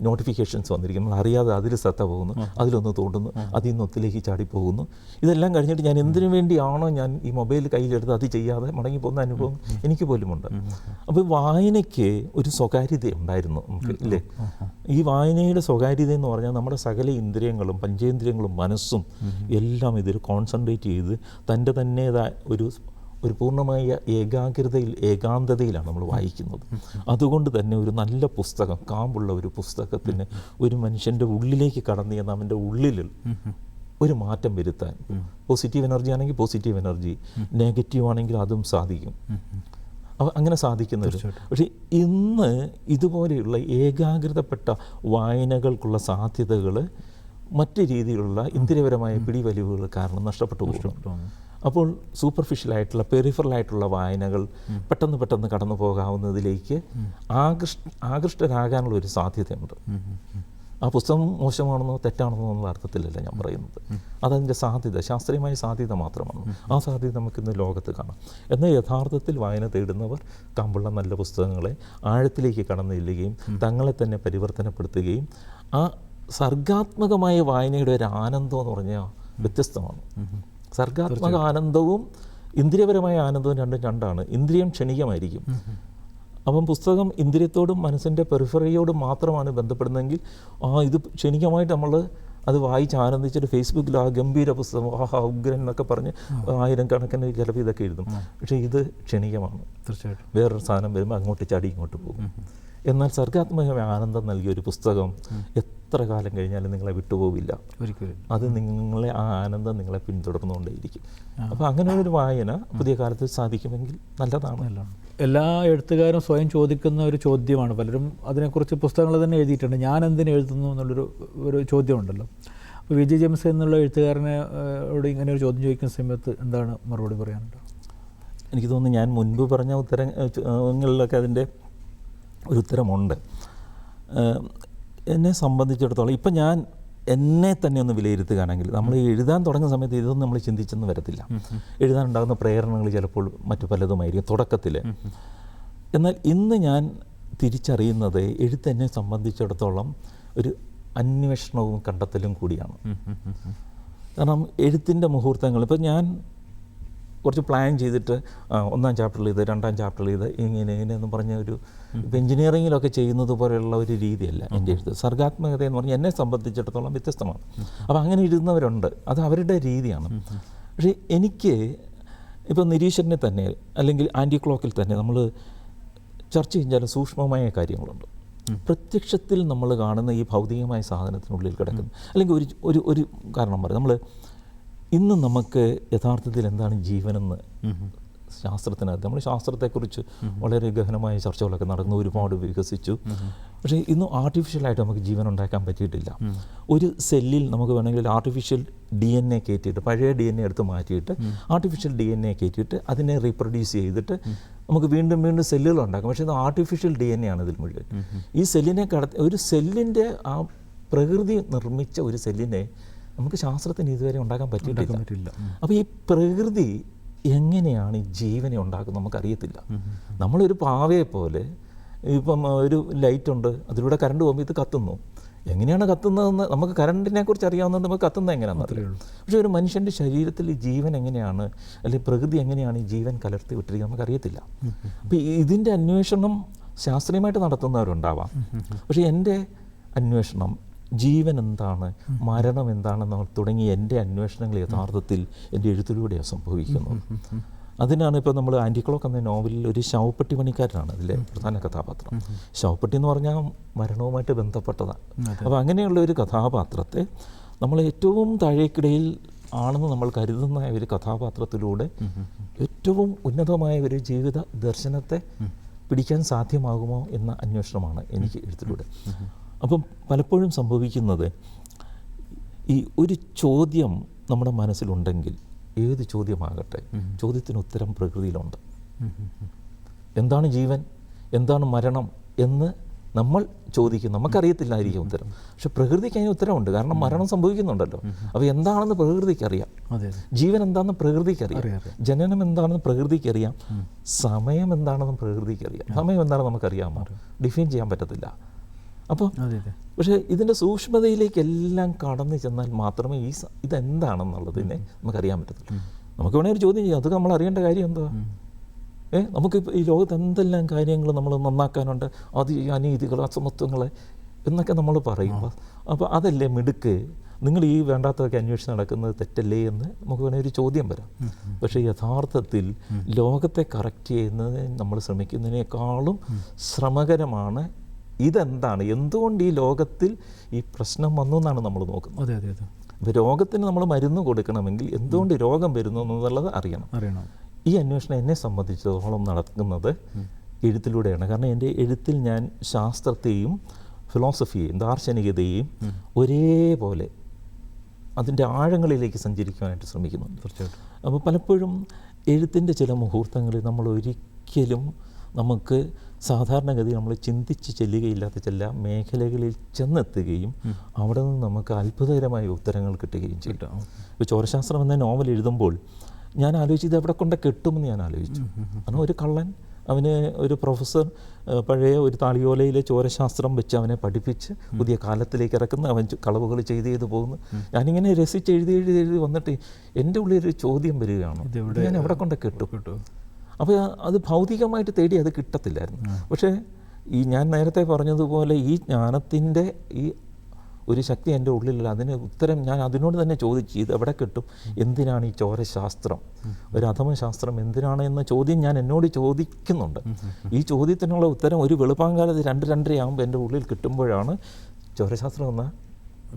നോട്ടിഫിക്കേഷൻസ് വന്നിരിക്കും നമ്മൾ അറിയാതെ അതിൽ ശ്രദ്ധ പോകുന്നു. അതിലൊന്ന് തോണ്ടുന്നു. അതിൽ നിന്ന് ഒത്തിലേക്ക് ചാടിപ്പോകുന്നു. ഇതെല്ലാം കഴിഞ്ഞിട്ട് ഞാൻ എന്തിനു വേണ്ടിയാണോ ഞാൻ ഈ മൊബൈൽ കയ്യിലെടുത്ത് അത് ചെയ്യാതെ മടങ്ങി പോകുന്ന അനുഭവം എനിക്ക് പോലുമുണ്ട്. അപ്പോൾ വായനയ്ക്ക് ഒരു സ്വകാര്യത ഉണ്ടായിരുന്നു നമുക്ക് ഇല്ലേ? ഈ വായനയുടെ സ്വകാര്യത എന്ന് പറഞ്ഞാൽ നമ്മുടെ സകല ഇന്ദ്രിയങ്ങളും പഞ്ചേന്ദ്രിയങ്ങളും മനസ്സും എല്ലാം ഇതിൽ കോൺസെൻട്രേറ്റ് ചെയ്ത് തന്റെ തന്നേതായ ഒരു ഒരു പൂർണമായ ഏകാഗ്രതയിൽ ഏകാന്തതയിലാണ് നമ്മൾ വായിക്കുന്നത്. അതുകൊണ്ട് തന്നെ ഒരു നല്ല പുസ്തകം കാമ്പുള്ള ഒരു പുസ്തകത്തിന് ഒരു മനുഷ്യന്റെ ഉള്ളിലേക്ക് കടന്നു ചെന്ന് അവന്റെ ഉള്ളിൽ ഒരു മാറ്റം വരുത്താൻ. പോസിറ്റീവ് എനർജി ആണെങ്കിൽ പോസിറ്റീവ് എനർജി നെഗറ്റീവ് ആണെങ്കിൽ അതും സാധിക്കും. അങ്ങനെ സാധിക്കുന്നത്. പക്ഷേ ഇന്ന് ഇതുപോലെയുള്ള ഏകാഗ്രതപ്പെട്ട വായനകൾക്കുള്ള സാധ്യതകൾ മറ്റു രീതിയിലുള്ള ഇന്ദ്രിയപരമായ പിടിവലിവുകൾ കാരണം നഷ്ടപ്പെട്ടു പോകുന്നു. അപ്പോൾ സൂപ്പർഫിഷ്യലായിട്ടുള്ള പെരിഫറലായിട്ടുള്ള വായനകൾ പെട്ടെന്ന് പെട്ടെന്ന് കടന്നു പോകാവുന്നതിലേക്ക് ആകൃഷ് ആകൃഷ്ടരാകാനുള്ള ഒരു സാധ്യതയുണ്ട്. ആ പുസ്തകം മോശമാണെന്നോ തെറ്റാണെന്നോ എന്നുള്ള അർത്ഥത്തിലല്ല ഞാൻ പറയുന്നത്. അതതിന്റെ സാധ്യത ശാസ്ത്രീയമായ സാധ്യത മാത്രമാണ്. ആ സാധ്യത നമുക്കിന്ന് ലോകത്ത് കാണാം. എന്നാൽ യഥാർത്ഥത്തിൽ വായന തേടുന്നവർ കമ്പുള്ള നല്ല പുസ്തകങ്ങളെ ആഴത്തിലേക്ക് കടന്നു ചെല്ലുകയും തങ്ങളെ തന്നെ പരിവർത്തനപ്പെടുത്തുകയും ആ സർഗാത്മകമായ വായനയുടെ ഒരു ആനന്ദം എന്ന് പറഞ്ഞാൽ വ്യത്യസ്തമാണ്. സർഗാത്മക ആനന്ദവും ഇന്ദ്രിയപരമായ ആനന്ദവും രണ്ടും രണ്ടാണ്. ഇന്ദ്രിയം ക്ഷണികമായിരിക്കും. അപ്പം പുസ്തകം ഇന്ദ്രിയത്തോടും മനസ്സിന്റെ പെറിഫറിയോടും മാത്രമാണ് ബന്ധപ്പെടുന്നതെങ്കിൽ ആ ഇത് ക്ഷണികമായിട്ട് നമ്മൾ അത് വായിച്ച് ആനന്ദിച്ചിട്ട് ഫേസ്ബുക്കിൽ ആ ഗംഭീര പുസ്തകം ആഹാ ഉഗ്രൻ എന്നൊക്കെ പറഞ്ഞ് ആയിരം കണക്കിന് ചിലപ്പോൾ ഇതൊക്കെ എഴുതും. പക്ഷേ ഇത് ക്ഷണികമാണ്. തീർച്ചയായിട്ടും. വേറൊരു സാധനം വരുമ്പോൾ അങ്ങോട്ട് ചാടി ഇങ്ങോട്ട് പോകും. എന്നാൽ സർഗാത്മകമായ ആനന്ദം നൽകിയ ഒരു പുസ്തകം എത്ര കാലം കഴിഞ്ഞാലും നിങ്ങളെ വിട്ടുപോവില്ല. ഒരിക്കലും. അത് നിങ്ങളെ ആ ആനന്ദം നിങ്ങളെ പിന്തുടർന്നുകൊണ്ടേയിരിക്കും. അപ്പോൾ അങ്ങനെ ഒരു വായന പുതിയ കാലത്ത് സാധിക്കുമെങ്കിൽ നല്ലതാണ്. എല്ലാ എഴുത്തുകാരും സ്വയം ചോദിക്കുന്ന ഒരു ചോദ്യമാണ്. പലരും അതിനെക്കുറിച്ച് പുസ്തകങ്ങൾ തന്നെ എഴുതിയിട്ടുണ്ട്. ഞാൻ എന്തിനു എഴുതുന്നു എന്നുള്ളൊരു ഒരു ചോദ്യമുണ്ടല്ലോ. അപ്പോൾ വിജയ് ജെയിംസ് എന്നുള്ള എഴുത്തുകാരനെ ഇങ്ങനെ ഒരു ചോദ്യം ചോദിക്കുന്ന സമയത്ത് എന്താണ് മറുപടി പറയാനുള്ളത് എനിക്ക് തോന്നുന്നു ഞാൻ മുൻപ് പറഞ്ഞ ഉത്തരങ്ങളിലൊക്കെ അതിന്റെ ഒരു ഉത്തരമുണ്ട്. എന്നെ സംബന്ധിച്ചിടത്തോളം ഇപ്പം ഞാൻ എന്നെ തന്നെ ഒന്ന് വിലയിരുത്തുകയാണെങ്കിൽ നമ്മൾ എഴുതാൻ തുടങ്ങുന്ന സമയത്ത് ഇതൊന്നും നമ്മൾ ചിന്തിച്ചെന്ന് വരത്തില്ല. എഴുതാനുണ്ടാകുന്ന പ്രേരണകൾ ചിലപ്പോൾ മറ്റു പലതുമായിരിക്കും തുടക്കത്തിൽ. എന്നാൽ ഇന്ന് ഞാൻ തിരിച്ചറിയുന്നത് എഴുത്ത് എന്നെ സംബന്ധിച്ചിടത്തോളം ഒരു അന്വേഷണവും കണ്ടെത്തലും കൂടിയാണ്. കാരണം എഴുത്തിന്റെ മുഹൂർത്തങ്ങൾ ഇപ്പം ഞാൻ കുറച്ച് പ്ലാൻ ചെയ്തിട്ട് ഒന്നാം ചാപ്റ്ററിൽ ഇത് രണ്ടാം ചാപ്റ്ററിൽ ഇത് ഇങ്ങനെ ഇങ്ങനെ എന്ന് പറഞ്ഞ ഒരു ഇപ്പം എഞ്ചിനീയറിങ്ങിലൊക്കെ ചെയ്യുന്നത് പോലെയുള്ള ഒരു രീതിയല്ല എന്റെ എഴുത്ത് സർഗാത്മകത എന്ന് പറഞ്ഞാൽ എന്നെ സംബന്ധിച്ചിടത്തോളം വ്യത്യസ്തമാണ്. അപ്പോൾ അങ്ങനെ എഴുതുന്നവരുണ്ട് അത് അവരുടെ രീതിയാണ്. പക്ഷേ എനിക്ക് ഇപ്പോൾ നിരീശ്വരനെ തന്നെ അല്ലെങ്കിൽ ആന്റി ക്ലോക്കിൽ തന്നെ നമ്മൾ ചർച്ച ചെയ്യാൻ സൂക്ഷ്മമായ കാര്യങ്ങളുണ്ട്. പ്രത്യക്ഷത്തിൽ നമ്മൾ കാണുന്ന ഈ ഭൗതികമായ സാധനത്തിനുള്ളിൽ കിടക്കുന്നു അല്ലെങ്കിൽ ഒരു ഒരു ഒരു കാരണം പറയാം. നമ്മൾ ഇന്ന് നമുക്ക് യഥാർത്ഥത്തിൽ എന്താണ് ജീവനെന്ന് ശാസ്ത്രത്തിനകത്ത് നമ്മൾ ശാസ്ത്രത്തെക്കുറിച്ച് വളരെ ഗഹനമായ ചർച്ചകളൊക്കെ നടന്നു ഒരുപാട് വികസിച്ചു. പക്ഷേ ഇന്നും ആർട്ടിഫിഷ്യലായിട്ട് നമുക്ക് ജീവൻ ഉണ്ടാക്കാൻ പറ്റിയിട്ടില്ല. ഒരു സെല്ലിൽ നമുക്ക് വേണമെങ്കിൽ ആർട്ടിഫിഷ്യൽ ഡി എൻ എ കയറ്റിയിട്ട് പഴയ ഡി എൻ എ എടുത്ത് മാറ്റിയിട്ട് ആർട്ടിഫിഷ്യൽ ഡി എൻ എ കയറ്റിയിട്ട് അതിനെ റീപ്രൊഡ്യൂസ് ചെയ്തിട്ട് നമുക്ക് വീണ്ടും വീണ്ടും സെല്ലുകൾ ഉണ്ടാക്കാം. പക്ഷേ ഇത് ആർട്ടിഫിഷ്യൽ ഡി എൻ എ ആണ് ഇതിൽ മുഴുവൻ. ഈ സെല്ലിനെ കടത്തി ഒരു സെല്ലിന്റെ ആ പ്രകൃതി നിർമ്മിച്ച ഒരു സെല്ലിനെ നമുക്ക് ശാസ്ത്രത്തിന് ഇതുവരെ ഉണ്ടാക്കാൻ പറ്റിയിട്ടില്ല. പറ്റില്ല. അപ്പോൾ ഈ പ്രകൃതി എങ്ങനെയാണ് ഈ ജീവനെ ഉണ്ടാക്കുന്നത് നമുക്കറിയത്തില്ല. നമ്മളൊരു പാവയെ പോലെ ഇപ്പം ഒരു ലൈറ്റ് ഉണ്ട് അതിലൂടെ കറണ്ട് പോകുമ്പോൾ ഇത് കത്തുന്നു. എങ്ങനെയാണ് കത്തുന്നതെന്ന് നമുക്ക് കറണ്ടിനെ കുറിച്ച് അറിയാവുന്നത് നമുക്ക് കത്തുന്നത് എങ്ങനെയാണെന്ന് അറിയുള്ളൂ പക്ഷേ ഒരു മനുഷ്യന്റെ ശരീരത്തിൽ ഈ ജീവൻ എങ്ങനെയാണ് അല്ലെങ്കിൽ പ്രകൃതി എങ്ങനെയാണ് ഈ ജീവൻ കലർത്തി വിട്ടിരിക്കുന്നത് നമുക്കറിയത്തില്ല. അപ്പോൾ ഇതിന്റെ അന്വേഷണം ശാസ്ത്രീയമായിട്ട് നടത്തുന്നവരുണ്ടാവാം. പക്ഷേ എന്റെ അന്വേഷണം ജീവൻ എന്താണ്? മരണം എന്താണെന്ന് തുടങ്ങി എന്റെ അന്വേഷണങ്ങൾ യഥാർത്ഥത്തിൽ എന്റെ എഴുത്തിലൂടെയാണ് സംഭവിക്കുന്നത്. അതിനാണ് ഇപ്പോൾ നമ്മൾ ആന്റിക്ലോക്ക് എന്ന നോവലിൽ ഒരു ശവപ്പെട്ടി പണിക്കാരനാണ് അതിലെ പ്രധാന കഥാപാത്രം. ശവപ്പെട്ടി എന്ന് പറഞ്ഞാൽ മരണവുമായിട്ട് ബന്ധപ്പെട്ടതാണ്. അപ്പോൾ അങ്ങനെയുള്ള ഒരു കഥാപാത്രത്തെ നമ്മൾ ഏറ്റവും താഴേക്കിടയിൽ ആണെന്ന് നമ്മൾ കരുതുന്ന ഒരു കഥാപാത്രത്തിലൂടെ ഏറ്റവും ഉന്നതമായ ഒരു ജീവിത ദർശനത്തെ പിടിക്കാൻ സാധ്യമാകുമോ എന്ന അന്വേഷണമാണ് എനിക്ക് എഴുത്തിലൂടെ. അപ്പം പലപ്പോഴും സംഭവിക്കുന്നത് ഈ ഒരു ചോദ്യം നമ്മുടെ മനസ്സിലുണ്ടെങ്കിൽ ഏത് ചോദ്യമാകട്ടെ ചോദ്യത്തിന് ഉത്തരം പ്രകൃതിയിലുണ്ട്. എന്താണ് ജീവൻ? എന്താണ് മരണം? എന്ന് നമ്മൾ ചോദിക്കും. നമുക്കറിയത്തില്ലായിരിക്കും ഉത്തരം. പക്ഷെ പ്രകൃതിക്ക് അതിന് ഉത്തരമുണ്ട്. കാരണം മരണം സംഭവിക്കുന്നുണ്ടല്ലോ. അപ്പോൾ എന്താണെന്ന് പ്രകൃതിക്ക് അറിയാം. അതെ അതെ. ജീവൻ എന്താണെന്ന് പ്രകൃതിക്ക് അറിയാം. അറിയാം, അറിയാം. ജനനം എന്താണെന്ന് പ്രകൃതിക്ക് അറിയാം. സമയം എന്താണെന്ന് പ്രകൃതിക്ക് അറിയാം. സമയം എന്താണെന്ന് നമുക്കറിയാമോ? ഡിഫൈൻ ചെയ്യാൻ പറ്റത്തില്ല. അപ്പോൾ പക്ഷേ ഇതിന്റെ സൂക്ഷ്മതയിലേക്ക് എല്ലാം കടന്നു ചെന്നാൽ മാത്രമേ ഈ ഇതെന്താണെന്നുള്ളതിനെ നമുക്കറിയാൻ പറ്റത്തുള്ളൂ. നമുക്ക് വേണമെങ്കിൽ ഒരു ചോദ്യം ചെയ്യാം. അത് നമ്മൾ അറിയേണ്ട കാര്യം എന്താ? ഏ നമുക്കിപ്പോൾ ഈ ലോകത്ത് എന്തെല്ലാം കാര്യങ്ങൾ നമ്മൾ നന്നാക്കാനുണ്ട്? അത് ഈ അനീതികൾ അസമത്വങ്ങൾ എന്നൊക്കെ നമ്മൾ പറയുമ്പോൾ അപ്പോൾ അതല്ലേ മിടുക്ക്? നിങ്ങൾ ഈ വേണ്ടാത്തതൊക്കെ അന്വേഷിച്ച് നടക്കുന്നത് തെറ്റല്ലേ എന്ന് നമുക്ക് വേണമെങ്കിൽ ഒരു ചോദ്യം വരാം. പക്ഷേ യഥാർത്ഥത്തിൽ ലോകത്തെ കറക്റ്റ് ചെയ്യുന്നതിന് നമ്മൾ ശ്രമിക്കുന്നതിനേക്കാളും ശ്രമകരമാണ് ഇതെന്താണ്? എന്തുകൊണ്ട് ഈ ലോകത്തിൽ ഈ പ്രശ്നം വന്നു എന്നാണ് നമ്മൾ നോക്കുന്നത്. അതെ അതെ അതെ. അപ്പോൾ രോഗത്തിന് നമ്മൾ മരുന്ന് കൊടുക്കണമെങ്കിൽ എന്തുകൊണ്ട് രോഗം വരുന്നു എന്നുള്ളത് അറിയണം. അറിയണം. ഈ അന്വേഷണം എന്നെ സംബന്ധിച്ചിടത്തോളം നടക്കുന്നത് എഴുത്തിലൂടെയാണ്. കാരണം എന്റെ എഴുത്തിൽ ഞാൻ ശാസ്ത്രത്തെയും ഫിലോസഫിയെയും ദാർശനികതയെയും ഒരേപോലെ അതിന്റെ ആഴങ്ങളിലേക്ക് സഞ്ചരിക്കുവാനായിട്ട് ശ്രമിക്കുന്നുണ്ട്. തീർച്ചയായിട്ടും. അപ്പോൾ പലപ്പോഴും എഴുത്തിന്റെ ചില മുഹൂർത്തങ്ങളിൽ നമ്മൾ ഒരിക്കലും നമുക്ക് സാധാരണഗതി നമ്മൾ ചിന്തിച്ച് ചെല്ലുകയില്ലാത്ത ചില മേഖലകളിൽ ചെന്നെത്തുകയും അവിടെ നിന്ന് നമുക്ക് അത്ഭുതകരമായ ഉത്തരങ്ങൾ കിട്ടുകയും ചെയ്യും. ഇപ്പോൾ ചോരശാസ്ത്രം എന്ന നോവൽ എഴുതുമ്പോൾ ഞാൻ ആലോചിച്ചത് എവിടെ കൊണ്ട് കെട്ടുമെന്ന് ഞാൻ ആലോചിച്ചു. കാരണം ഒരു കള്ളൻ അവന് ഒരു പ്രൊഫസർ പഴയ ഒരു താളിയോലയിലെ ചോരശാസ്ത്രം വെച്ച് അവനെ പഠിപ്പിച്ച് പുതിയ കാലത്തിലേക്ക് ഇറക്കുന്ന അവൻ കളവുകൾ ചെയ്ത് ചെയ്ത് പോകുന്നു ഞാനിങ്ങനെ രസിച്ച് എഴുതി എഴുതി എഴുതി വന്നിട്ട് എന്റെ ഉള്ളിൽ ഒരു ചോദ്യം വരികയാണ്. ഞാൻ എവിടെ കൊണ്ട് കെട്ടും? കിട്ടും? അപ്പോൾ അത് ഭൗതികമായിട്ട് തേടി അത് കിട്ടത്തില്ലായിരുന്നു. പക്ഷേ ഈ ഞാൻ നേരത്തെ പറഞ്ഞതുപോലെ ഈ ജ്ഞാനത്തിന്റെ ഈ ഒരു ശക്തി എന്റെ ഉള്ളിലില്ല. അതിന് ഉത്തരം ഞാൻ അതിനോട് തന്നെ ചോദിച്ചു ഇത് എവിടെ കിട്ടും? എന്തിനാണ് ഈ ചോരശാസ്ത്രം? ഒരു അധമശാസ്ത്രം എന്തിനാണ്? എന്ന ചോദ്യം ഞാൻ എന്നോട് ചോദിക്കുന്നുണ്ട്. ഈ ചോദ്യത്തിനുള്ള ഉത്തരം ഒരു വെളുപ്പാങ്കാലത്ത് രണ്ട് രണ്ടരയാകുമ്പോൾ എന്റെ ഉള്ളിൽ കിട്ടുമ്പോഴാണ് ചോരശാസ്ത്രം എന്ന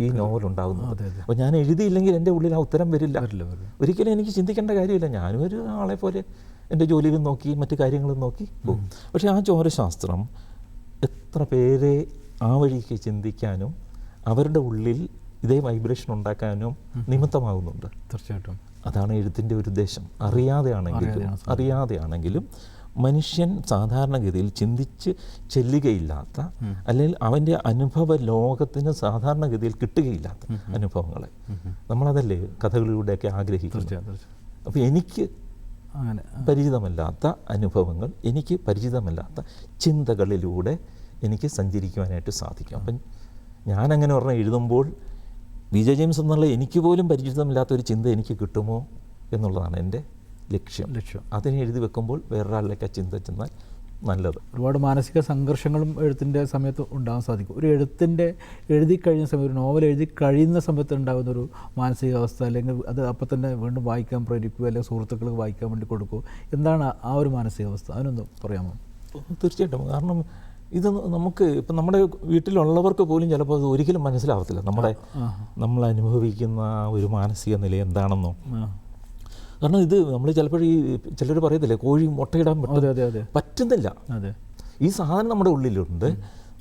ഈ നോവൽ ഉണ്ടാകുന്നത്. അപ്പോൾ ഞാൻ എഴുതിയില്ലെങ്കിൽ എന്റെ ഉള്ളിൽ ആ ഉത്തരം വരില്ല. ഒരിക്കലും എനിക്ക് ചിന്തിക്കേണ്ട കാര്യമില്ല. ഞാനും ഒരു ആളെ പോലെ എന്റെ ജോലിയിലും നോക്കി മറ്റു കാര്യങ്ങളും നോക്കി പോകും. പക്ഷേ ആ ചോരശാസ്ത്രം എത്ര പേരെ ആ വഴിക്ക് ചിന്തിക്കാനും അവരുടെ ഉള്ളിൽ ഇതേ വൈബ്രേഷൻ ഉണ്ടാക്കാനും നിമിത്തമാകുന്നുണ്ട് തീർച്ചയായിട്ടും. അതാണ് എഴുത്തിന്റെ ഒരു ഉദ്ദേശം. അറിയാതെയാണെങ്കിലും അറിയാതെയാണ് അറിയാതെയാണെങ്കിലും മനുഷ്യൻ സാധാരണഗതിയിൽ ചിന്തിച്ച് ചെല്ലുകയില്ലാത്ത അല്ലെങ്കിൽ അവന്റെ അനുഭവ ലോകത്തിന് സാധാരണഗതിയിൽ കിട്ടുകയില്ലാത്ത അനുഭവങ്ങളെ. നമ്മളതല്ലേ കഥകളിലൂടെയൊക്കെ ആഗ്രഹിക്കുന്നത്? അപ്പോൾ എനിക്ക് അങ്ങനെ പരിചിതമല്ലാത്ത അനുഭവങ്ങൾ എനിക്ക് പരിചിതമല്ലാത്ത ചിന്തകളിലൂടെ എനിക്ക് സഞ്ചരിക്കുവാനായിട്ട് സാധിക്കും. അപ്പം ഞാനങ്ങനെ പറഞ്ഞാൽ എഴുതുമ്പോൾ വിജയ ജെയിംസ് എന്നുള്ള എനിക്ക് പോലും പരിചിതമില്ലാത്ത ഒരു ചിന്ത എനിക്ക് കിട്ടുമോ എന്നുള്ളതാണ് എന്റെ ലക്ഷ്യം. ലക്ഷ്യം. അതിനെ എഴുതി വെക്കുമ്പോൾ വേറൊരാളിലേക്ക് ആ ചിന്ത ചെന്നാൽ നല്ലത്. ഒരുപാട് മാനസിക സംഘർഷങ്ങളും എഴുത്തിന്റെ സമയത്ത് ഉണ്ടാകാൻ സാധിക്കും. ഒരു എഴുത്തിന്റെ എഴുതി കഴിഞ്ഞ സമയത്ത് ഒരു നോവൽ എഴുതി കഴിയുന്ന സമയത്ത് ഉണ്ടാകുന്ന ഒരു മാനസികാവസ്ഥ അല്ലെങ്കിൽ അത് അപ്പം തന്നെ വീണ്ടും വായിക്കാൻ പ്രേരിപ്പിക്കുക അല്ലെങ്കിൽ സുഹൃത്തുക്കൾക്ക് വായിക്കാൻ വേണ്ടി കൊടുക്കുക എന്താണ് ആ ഒരു മാനസികാവസ്ഥ? അതിനൊന്ന് പറയാമോ? തീർച്ചയായിട്ടും. കാരണം ഇത് നമുക്ക് ഇപ്പം നമ്മുടെ വീട്ടിലുള്ളവർക്ക് പോലും ചിലപ്പോൾ അത് ഒരിക്കലും മനസ്സിലാവത്തില്ല. നമ്മുടെ നമ്മൾ അനുഭവിക്കുന്ന ആ ഒരു മാനസിക നില എന്താണെന്നോ. കാരണം ഇത് നമ്മൾ ചിലപ്പോൾ ഈ ചിലർ പറയത്തില്ലേ കോഴി മുട്ടയിടാൻ പറ്റും പറ്റുന്നില്ല. ഈ സാധനം നമ്മുടെ ഉള്ളിലുണ്ട്.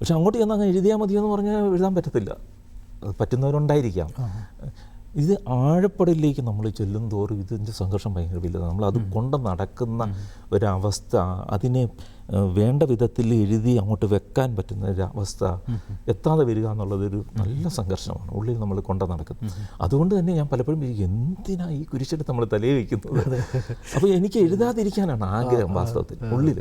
പക്ഷെ അങ്ങോട്ട് ചെന്ന് അങ്ങ് എഴുതിയാൽ മതിയെന്ന് പറഞ്ഞാൽ എഴുതാൻ പറ്റത്തില്ല. പറ്റുന്നവരുണ്ടായിരിക്കാം. ഇത് ആഴപ്പടലിലേക്ക് നമ്മൾ ചെല്ലും തോറും ഇതിന്റെ സംഘർഷം ഭയങ്കര വലുതാണ്. നമ്മൾ അത് കൊണ്ട് നടക്കുന്ന ഒരവസ്ഥ അതിനെ വേണ്ട വിധത്തിൽ എഴുതി അങ്ങോട്ട് വെക്കാൻ പറ്റുന്ന ഒരു അവസ്ഥ എത്താതെ വരിക എന്നുള്ളതൊരു നല്ല സംഘർഷമാണ്. ഉള്ളിൽ നമ്മൾ കൊണ്ട് നടക്കുന്നത്. അതുകൊണ്ട് തന്നെ ഞാൻ പലപ്പോഴും എന്തിനാണ് എന്തിനാ ഈ കുരിശെടുത്ത് നമ്മൾ തലയിൽ വയ്ക്കുന്നത് അപ്പോൾ എനിക്ക് എഴുതാതിരിക്കാനാണ് ആഗ്രഹം വാസ്തവത്തിൽ ഉള്ളിൽ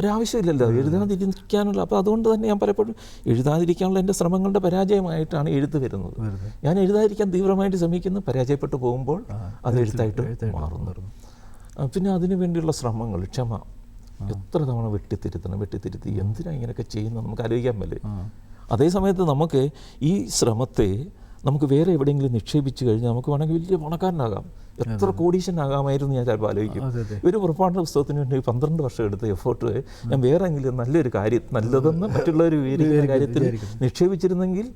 ഒരാവശ്യമില്ലല്ലോ. എഴുതാതിരിക്കാനുള്ള അപ്പോൾ അതുകൊണ്ട് തന്നെ ഞാൻ പലപ്പോഴും എഴുതാതിരിക്കാനുള്ള എന്റെ ശ്രമങ്ങളുടെ പരാജയമായിട്ടാണ് എഴുത്ത് വരുന്നത്. ഞാൻ എഴുതാതിരിക്കാൻ തീവ്രമായിട്ട് ശ്രമിക്കുന്നു. പരാജയപ്പെട്ടു പോകുമ്പോൾ അത് എഴുത്തായിട്ട് മാറുന്നു. പിന്നെ അതിനു വേണ്ടിയുള്ള ശ്രമങ്ങൾ ക്ഷമ. എത്ര തവണ വെട്ടിത്തിരുത്തണം വെട്ടിത്തിരുത്തി എന്തിനാ ഇങ്ങനെയൊക്കെ ചെയ്യുന്നത് നമുക്ക് ആലോചിക്കാൻ പറ്റില്ല? അതേസമയത്ത് നമുക്ക് ഈ ശ്രമത്തെ നമുക്ക് വേറെ എവിടെയെങ്കിലും നിക്ഷേപിച്ചു കഴിഞ്ഞാൽ നമുക്ക് വേണമെങ്കിൽ വലിയ പണക്കാരനാകാം. എത്ര കോടീശനാകാമായിരുന്നു ഞാൻ ചിലപ്പോൾ ആലോചിക്കും. ഒരു പുറപ്പാട് പുസ്തകത്തിന് വേണ്ടി പന്ത്രണ്ട് വർഷം എടുത്ത എഫേർട്ട് ഞാൻ വേറെ എങ്കിലും നല്ലൊരു കാര്യം നല്ലതെന്ന് മറ്റുള്ളവർ വേറെ കാര്യത്തിൽ നിക്ഷേപിച്ചിരുന്നെങ്കിൽ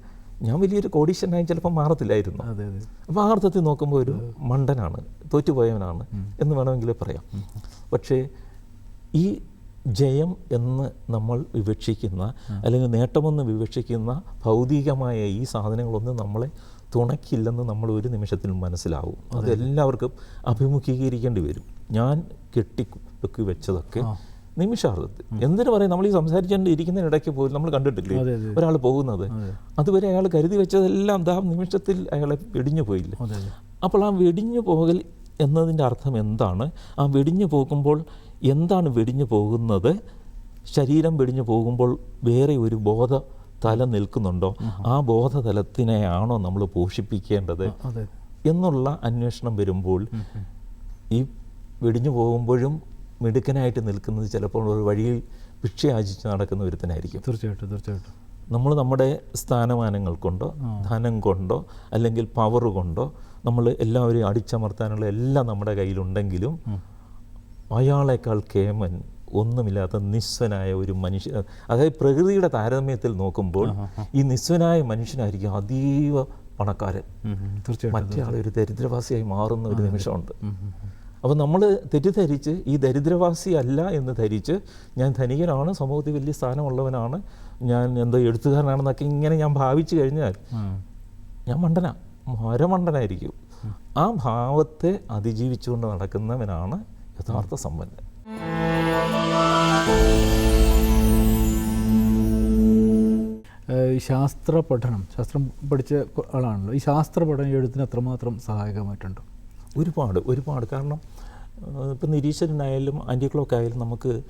ഞാൻ വലിയൊരു കോടീശനായി ചിലപ്പോൾ മാറത്തില്ലായിരുന്നു. അപ്പോൾ ആ അർത്ഥത്തിൽ നോക്കുമ്പോൾ ഒരു മണ്ടനാണ് തോറ്റുപോയവനാണ് എന്ന് വേണമെങ്കിൽ പറയാം. പക്ഷേ ഈ ജയം എന്ന് നമ്മൾ വിവക്ഷിക്കുന്ന അല്ലെങ്കിൽ നേട്ടമെന്ന് വിവക്ഷിക്കുന്ന ഭൗതികമായ ഈ സാധനങ്ങളൊന്നും നമ്മളെ തുണയ്ക്കില്ലെന്ന് നമ്മൾ ഒരു നിമിഷത്തിൽ മനസ്സിലാവും. അതെല്ലാവർക്കും അഭിമുഖീകരിക്കേണ്ടി വരും. ഞാൻ കെട്ടി വെച്ചതൊക്കെ നിമിഷാർത്ഥത്തിൽ എന്തിനു പറയും നമ്മൾ ഈ സംസാരിച്ചുകൊണ്ട് ഇരിക്കുന്നതിനിടയ്ക്ക് പോലും നമ്മൾ കണ്ടിട്ടില്ലേ. ഒരാൾ പോകുന്നത്. അതുവരെ അയാൾ കരുതി വെച്ചതെല്ലാം ദാ നിമിഷത്തിൽ അയാളെ വെടിഞ്ഞു പോയില്ലേ? അപ്പോൾ ആ വെടിഞ്ഞു പോകൽ എന്നതിന്റെ അർത്ഥം എന്താണ്? ആ വെടിഞ്ഞു പോകുമ്പോൾ എന്താണ് വെടിഞ്ഞു പോകുന്നത്? ശരീരം വെടിഞ്ഞു പോകുമ്പോൾ വേറെ ഒരു ബോധ തലം നിൽക്കുന്നുണ്ടോ? ആ ബോധതലത്തിനെയാണോ നമ്മൾ പോഷിപ്പിക്കേണ്ടത്? എന്നുള്ള അന്വേഷണം വരുമ്പോൾ ഈ വെടിഞ്ഞു പോകുമ്പോഴും മിടുക്കനായിട്ട് നിൽക്കുന്നത് ചിലപ്പോൾ ഒരു വഴിയിൽ ഭിക്ഷ യാചിച്ച് നടക്കുന്ന ഒരുത്തനായിരിക്കും. തീർച്ചയായിട്ടും തീർച്ചയായിട്ടും. നമ്മൾ നമ്മുടെ സ്ഥാനമാനങ്ങൾ കൊണ്ടോ ധനം കൊണ്ടോ അല്ലെങ്കിൽ പവർ കൊണ്ടോ നമ്മൾ എല്ലാവരെയും അടിച്ചമർത്താനുള്ള എല്ലാം നമ്മുടെ കയ്യിലുണ്ടെങ്കിലും അയാളെക്കാൾ കേമൻ ഒന്നുമില്ലാത്ത നിസ്വനായ ഒരു മനുഷ്യ അതായത് പ്രകൃതിയുടെ താരതമ്യത്തിൽ നോക്കുമ്പോൾ ഈ നിസ്വനായ മനുഷ്യനായിരിക്കും അതീവ പണക്കാരൻ. മറ്റേ ഒരു ദരിദ്രവാസിയായി മാറുന്ന ഒരു നിമിഷമുണ്ട്. അപ്പോൾ നമ്മൾ തെറ്റിദ്ധരിച്ച് ഈ ദരിദ്രവാസി അല്ല എന്ന് ധരിച്ച് ഞാൻ ധനികനാണ് സമൂഹത്തിൽ വലിയ സ്ഥാനമുള്ളവനാണ് ഞാൻ എന്തോ എഴുത്തുകാരനാണെന്നൊക്കെ ഇങ്ങനെ ഞാൻ ഭാവിച്ചു കഴിഞ്ഞാൽ. ഞാൻ മണ്ടന മരമണ്ടനായിരിക്കും. ആ ഭാവത്തെ അതിജീവിച്ചുകൊണ്ട് നടക്കുന്നവനാണ് യഥാർത്ഥ സമ്പന്നൻ. ശാസ്ത്ര പഠനം ശാസ്ത്രം പഠിച്ച ആളാണല്ലോ. ഈ ശാസ്ത്ര പഠനം എഴുത്തിന് എത്രമാത്രം സഹായകമായിട്ടുണ്ട്? ഒരുപാട് ഒരുപാട്. കാരണം ഇപ്പം നിരീശ്വരനായാലും ആന്റി ക്ലോക്ക് ആയാലും നമുക്ക്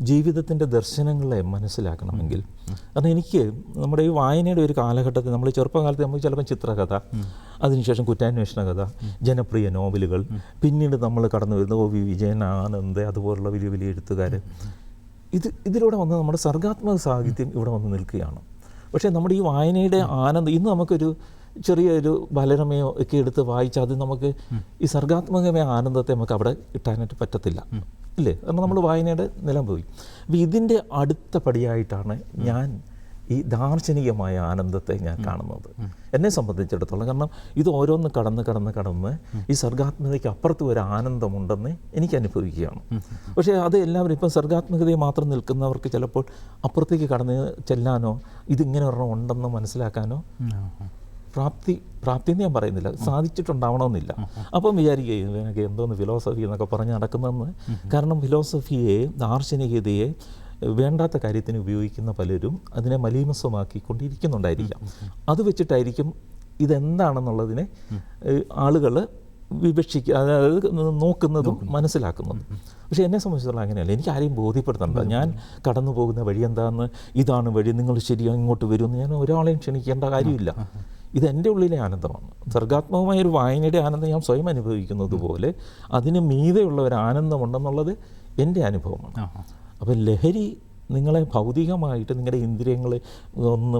ജീവിതത്തിന്റെ ദർശനങ്ങളെ മനസ്സിലാക്കണമെങ്കിൽ. കാരണം എനിക്ക് നമ്മുടെ ഈ വായനയുടെ ഒരു കാലഘട്ടത്തിൽ നമ്മൾ ചെറുപ്പകാലത്ത് നമുക്ക് ചിലപ്പോൾ ചിത്രകഥ അതിനുശേഷം കുറ്റാന്വേഷണ കഥ ജനപ്രിയ നോവലുകൾ പിന്നീട് നമ്മൾ കടന്നു വരുന്ന ഒ വി. വിജയൻ ആനന്ദ് അതുപോലുള്ള വലിയ വലിയ എഴുത്തുകാർ. ഇത് ഇതിലൂടെ വന്ന് നമ്മുടെ സർഗാത്മക സാഹിത്യം ഇവിടെ വന്ന് നിൽക്കുകയാണ്. പക്ഷേ നമ്മുടെ ഈ വായനയുടെ ആനന്ദം ഇന്ന് നമുക്കൊരു ചെറിയൊരു ബലരമയോ ഒക്കെ എടുത്ത് വായിച്ചാൽ അത് നമുക്ക് ഈ സർഗാത്മകമായ ആനന്ദത്തെ നമുക്ക് അവിടെ കിട്ടാനായിട്ട് പറ്റത്തില്ല. ഇല്ലേ? കാരണം നമ്മൾ വായനയുടെ നിലം പോയി. അപ്പോൾ ഇതിന്റെ അടുത്ത പടിയായിട്ടാണ് ഞാൻ ഈ ദാർശനികമായ ആനന്ദത്തെ ഞാൻ കാണുന്നത്. എന്നെ സംബന്ധിച്ചിടത്തോളം കാരണം ഇത് ഓരോന്ന് കടന്ന് കടന്ന് കടന്ന് ഈ സർഗാത്മകതയ്ക്ക് അപ്പുറത്ത് ഒരു ആനന്ദമുണ്ടെന്ന് എനിക്ക് അനുഭവിക്കുകയാണ്. പക്ഷേ അത് എല്ലാവരും ഇപ്പം സർഗാത്മകതയെ മാത്രം നിൽക്കുന്നവർക്ക് ചിലപ്പോൾ അപ്പുറത്തേക്ക് കടന്ന് ചെല്ലാനോ ഇതിങ്ങനെ ഒരെണ്ണം ഉണ്ടെന്ന് മനസ്സിലാക്കാനോ പ്രാപ്തി പ്രാപ്തി എന്ന് ഞാൻ പറയുന്നില്ല. സാധിച്ചിട്ടുണ്ടാവണമെന്നില്ല. അപ്പം വിചാരിക്കുക എന്തോന്ന് ഫിലോസഫി എന്നൊക്കെ പറഞ്ഞ് നടക്കുന്നതെന്ന്. കാരണം ഫിലോസഫിയെ ദാർശനികതയെ വേണ്ടാത്ത കാര്യത്തിന് ഉപയോഗിക്കുന്ന പലരും അതിനെ മലീമസമാക്കിക്കൊണ്ടിരിക്കുന്നുണ്ടായിരിക്കാം. അത് വെച്ചിട്ടായിരിക്കും ഇതെന്താണെന്നുള്ളതിനെ ആളുകൾ വിവക്ഷിക്കുക അതായത് നോക്കുന്നതും മനസ്സിലാക്കുന്നതും. പക്ഷേ എന്നെ സംബന്ധിച്ചിടത്തോളം അങ്ങനെയല്ല. എനിക്ക് ആരെയും ബോധ്യപ്പെടുത്തണ്ട. ഞാൻ കടന്നു പോകുന്ന വഴി എന്താണെന്ന് ഇതാണ് വഴി നിങ്ങൾ ശരിയാ ഇങ്ങോട്ട് വരുമെന്ന് ഞാൻ ഒരാളെയും ക്ഷണിക്കേണ്ട കാര്യമില്ല. ഇത് എന്റെ ഉള്ളിലെ ആനന്ദമാണ്. സർഗാത്മകമായ ഒരു വായനയുടെ ആനന്ദം ഞാൻ സ്വയം അനുഭവിക്കുന്നത് പോലെ അതിന് മീതെയുള്ള ഒരു ആനന്ദമുണ്ടെന്നുള്ളത് എന്റെ അനുഭവമാണ്. അപ്പോൾ ലഹരി നിങ്ങളെ ഭൗതികമായിട്ട് നിങ്ങളുടെ ഇന്ദ്രിയങ്ങളെ ഒന്ന്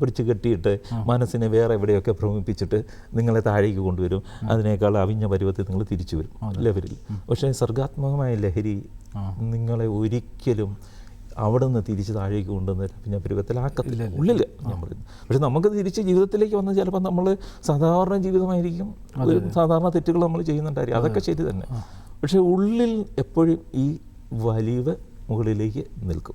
പിടിച്ചു കെട്ടിയിട്ട് മനസ്സിനെ വേറെ എവിടെയൊക്കെ ഭ്രമിപ്പിച്ചിട്ട് നിങ്ങളെ താഴേക്ക് കൊണ്ടുവരും. അതിനേക്കാൾ അവിഞ്ഞ പരുവത്തിൽ നിങ്ങൾ തിരിച്ചു വരും. ലഹരിയിൽ. പക്ഷേ സർഗാത്മകമായ ലഹരി നിങ്ങളെ ഒരിക്കലും അവിടെ നിന്ന് തിരിച്ച് താഴേക്ക് കൊണ്ടുവന്ന് പിന്നെ പരുവത്തിലാക്കത്തില്ല. ഉള്ളിൽ ഞാൻ പറയുന്നു. പക്ഷെ നമുക്ക് തിരിച്ച് ജീവിതത്തിലേക്ക് വന്ന് ചിലപ്പോൾ നമ്മൾ സാധാരണ ജീവിതമായിരിക്കും. സാധാരണ തെറ്റുകൾ നമ്മൾ ചെയ്യുന്നുണ്ടായിരിക്കും. അതൊക്കെ ശരി തന്നെ. പക്ഷെ ഉള്ളിൽ എപ്പോഴും ഈ വലിവ് മുകളിലേക്ക് നിൽക്കും.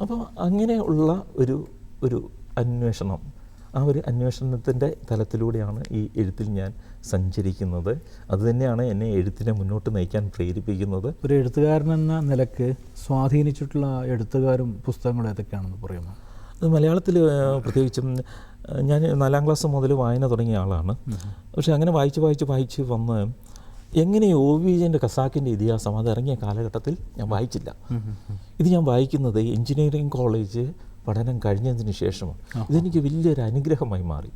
അപ്പോൾ അങ്ങനെയുള്ള ഒരു ഒരു അന്വേഷണം ആ ഒരു അന്വേഷണത്തിന്റെ തലത്തിലൂടെയാണ് ഈ എഴുത്തിൽ ഞാൻ സഞ്ചരിക്കുന്നത്. അതുതന്നെയാണ് എന്നെ എഴുത്തിനെ മുന്നോട്ട് നയിക്കാൻ പ്രേരിപ്പിക്കുന്നത്. ഒരു എഴുത്തുകാരൻ എന്ന നിലയ്ക്ക് സ്വാധീനിച്ചിട്ടുള്ള എഴുത്തുകാരും പുസ്തകങ്ങളും ഏതൊക്കെയാണെന്ന് പറയുമോ? അത് മലയാളത്തിൽ പ്രത്യേകിച്ചും ഞാൻ നാലാം ക്ലാസ് മുതൽ വായന തുടങ്ങിയ ആളാണ്. പക്ഷേ അങ്ങനെ വായിച്ച് വായിച്ച് വായിച്ച് വന്ന് എങ്ങനെ ഒ വി ജന്റെ ഖസാക്കിന്റെ ഇതിഹാസം അത് ഇറങ്ങിയ കാലഘട്ടത്തിൽ ഞാൻ വായിച്ചില്ല. ഇത് ഞാൻ വായിക്കുന്നത് എഞ്ചിനീയറിംഗ് കോളേജ് പഠനം കഴിഞ്ഞതിന് ശേഷമാണ്. ഇതെനിക്ക് വലിയൊരു അനുഗ്രഹമായി മാറി.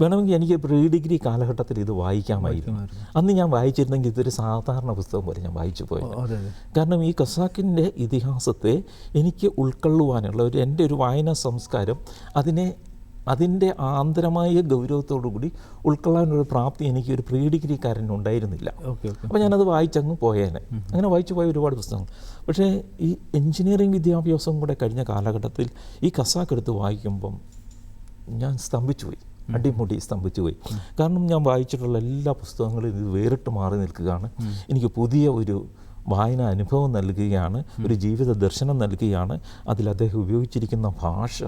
വേണമെങ്കിൽ എനിക്ക് പ്രീ ഡിഗ്രി കാലഘട്ടത്തിൽ ഇത് വായിക്കാമായിരുന്നു. അന്ന് ഞാൻ വായിച്ചിരുന്നെങ്കിൽ ഇതൊരു സാധാരണ പുസ്തകം പോലെ ഞാൻ വായിച്ചു പോയത്. അതെ കാരണം ഈ കസാക്കിന്റെ ഇതിഹാസത്തെ എനിക്ക് ഉൾക്കൊള്ളുവാനുള്ള ഒരു എന്റെ ഒരു വായനാ സംസ്കാരം അതിനെ അതിന്റെ ആന്തരമായ ഗൗരവത്തോടുകൂടി ഉൾക്കൊള്ളാനൊരു പ്രാപ്തി എനിക്ക് ഒരു പ്രീ ഡിഗ്രിക്കാരൻ ഉണ്ടായിരുന്നില്ല. Okay okay. അപ്പോൾ ഞാനത് വായിച്ചങ്ങ് പോയേനെ. അങ്ങനെ വായിച്ചു പോയ ഒരുപാട് പുസ്തകങ്ങൾ. പക്ഷേ ഈ എഞ്ചിനീയറിംഗ് വിദ്യാഭ്യാസം കൂടെ കഴിഞ്ഞ കാലഘട്ടത്തിൽ ഈ കസാക്ക് എടുത്ത് വായിക്കുമ്പം ഞാൻ സ്തംഭിച്ചു പോയി അടിമുടി സ്തംഭിച്ചു പോയി കാരണം ഞാൻ വായിച്ചിട്ടുള്ള എല്ലാ പുസ്തകങ്ങളും ഇത് വേറിട്ട് മാറി നിൽക്കുകയാണ്. എനിക്ക് പുതിയ ഒരു വായന അനുഭവം നൽകുകയാണ് ഒരു ജീവിത ദർശനം നൽകുകയാണ് അതിൽ അദ്ദേഹം ഉപയോഗിച്ചിരിക്കുന്ന ഭാഷ